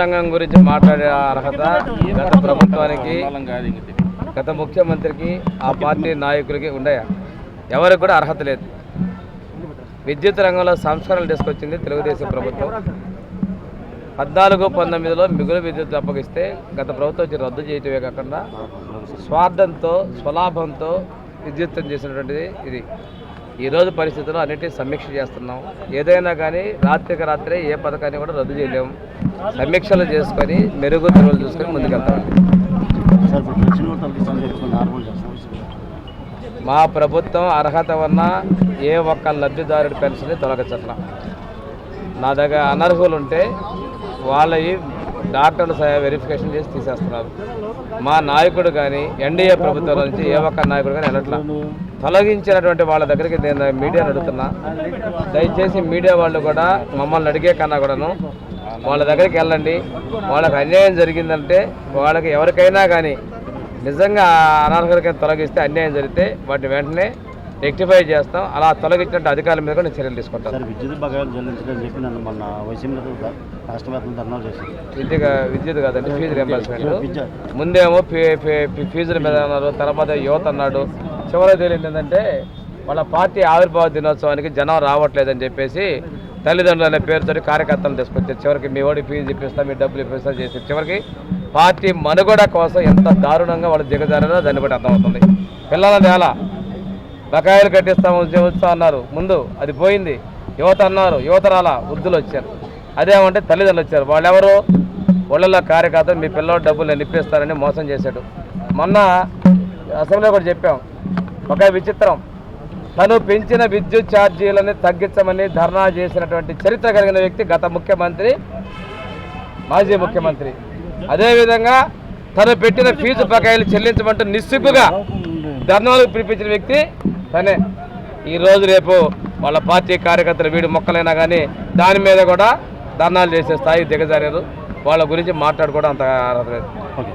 రంగం గురించి మాట్లాడే అర్హత గత ప్రభుత్వానికి గత ముఖ్యమంత్రికి ఆ పార్టీ నాయకులకి ఉండయా? ఎవరికి కూడా అర్హత లేదు. విద్యుత్ రంగంలో సంస్కరణలు తీసుకొచ్చింది తెలుగుదేశం ప్రభుత్వం. పద్నాలుగు పంతొమ్మిదిలో మిగులు విద్యుత్ అప్పగిస్తే గత ప్రభుత్వం వచ్చి రద్దు చేయటమే కాకుండా స్వార్థంతో స్వలాభంతో విద్యుత్తం చేసినటువంటిది ఇది. ఈరోజు పరిస్థితుల్లో అన్నిటినీ సమీక్ష చేస్తున్నాం. ఏదైనా కానీ రాత్రికి రాత్రే ఏ పథకాన్ని కూడా రద్దు చేయలేము సమీక్షలు చేసుకొని మెరుగు తెరువులు చూసుకొని ముందుకెళ్తాం. మా ప్రభుత్వం అర్హత ఉన్న ఏ ఒక్క లబ్ధిదారుడి పెన్షన్ తొలగించట్ల. నా దగ్గర అనర్హులు ఉంటే వాళ్ళవి డాక్టర్లు సహాయం వెరిఫికేషన్ చేసి తీసేస్తున్నారు. మా నాయకుడు కానీ ఎన్డీఏ ప్రభుత్వం నుంచి ఏ ఒక్క నాయకుడు కానీ వెళ్ళట్లా. తొలగించినటువంటి వాళ్ళ దగ్గరికి నేను మీడియాను అడుగుతున్నా దయచేసి మీడియా వాళ్ళు కూడా మమ్మల్ని అడిగే కన్నా కూడాను వాళ్ళ దగ్గరికి వెళ్ళండి. వాళ్ళకి అన్యాయం జరిగిందంటే వాళ్ళకి ఎవరికైనా కానీ నిజంగా అనర్హులకి తొలగిస్తే అన్యాయం జరిగితే వాటిని వెంటనే రెక్టిఫై చేస్తాం. అలా తొలగించినట్టు అధికారుల మీద కూడా నేను చర్యలు తీసుకుంటాను. సార్ విద్యుత్ బకాయిలు చెల్లించడం చెప్పి నన్ను మొన్న వైసీపీ రాష్ట్ర వ్యాప్తంగా ధర్నాలు చేశారు. విద్యుత్ విద్యుత్ కాదండి ఫీజు రియంబర్స్మెంట్. విద్య ముందేమో ఫీజుల మీద అన్నారు తర్వాత యువత అన్నాడు. చివరికి తేలింది ఏంటంటే వాళ్ళ పార్టీ ఆవిర్భావ దినోత్సవానికి జనం రావట్లేదని చెప్పేసి తల్లిదండ్రులు అనే పేరుతో కార్యకర్తలు తీసుకొచ్చారు. చివరికి మీ ఓడి ఫీజు ఇప్పిస్తా మీ డబ్బులు ఇప్పిస్తా చేసి చివరికి పార్టీ మనుగడ కోసం ఎంత దారుణంగా వాళ్ళు దిగజారో దాన్ని బట్టి అర్థమవుతుంది. పిల్లలది ఎలా? బకాయిలు కట్టిస్తాము ఉద్యోగిస్తా అన్నారు. ముందు అది పోయింది. యువత అన్నారు యువత రాలా వృద్ధులు వచ్చారు. అదేమంటే తల్లిదండ్రులు వచ్చారు. వాళ్ళెవరు? ఒళ్ళల్లో కార్యకర్తలు మీ పిల్లలు డబ్బులు నేను ఇప్పిస్తానని మోసం చేశాడు. మొన్న అసెంబ్లీలో కూడా చెప్పాం. ఒక విచిత్రం. తను పెంచిన విద్యుత్ ఛార్జీలని తగ్గించమని ధర్నా చేసినటువంటి చరిత్ర కలిగిన వ్యక్తి గత ముఖ్యమంత్రి మాజీ ముఖ్యమంత్రి. అదేవిధంగా తను పెట్టిన ఫీజు బకాయిలు చెల్లించమంటూ నిస్సిగ్గుగా ధర్నాలు పిలిపించిన వ్యక్తి కానీ ఈ రోజు రేపు వాళ్ళ పార్టీ కార్యకర్తలు వీడి మొక్కలైనా కానీ దాని మీద కూడా ధర్నాలు చేసే స్థాయి దిగజారారు. వాళ్ళ గురించి మాట్లాడుకోవడం అంత అర్హత లేదు. ఓకే.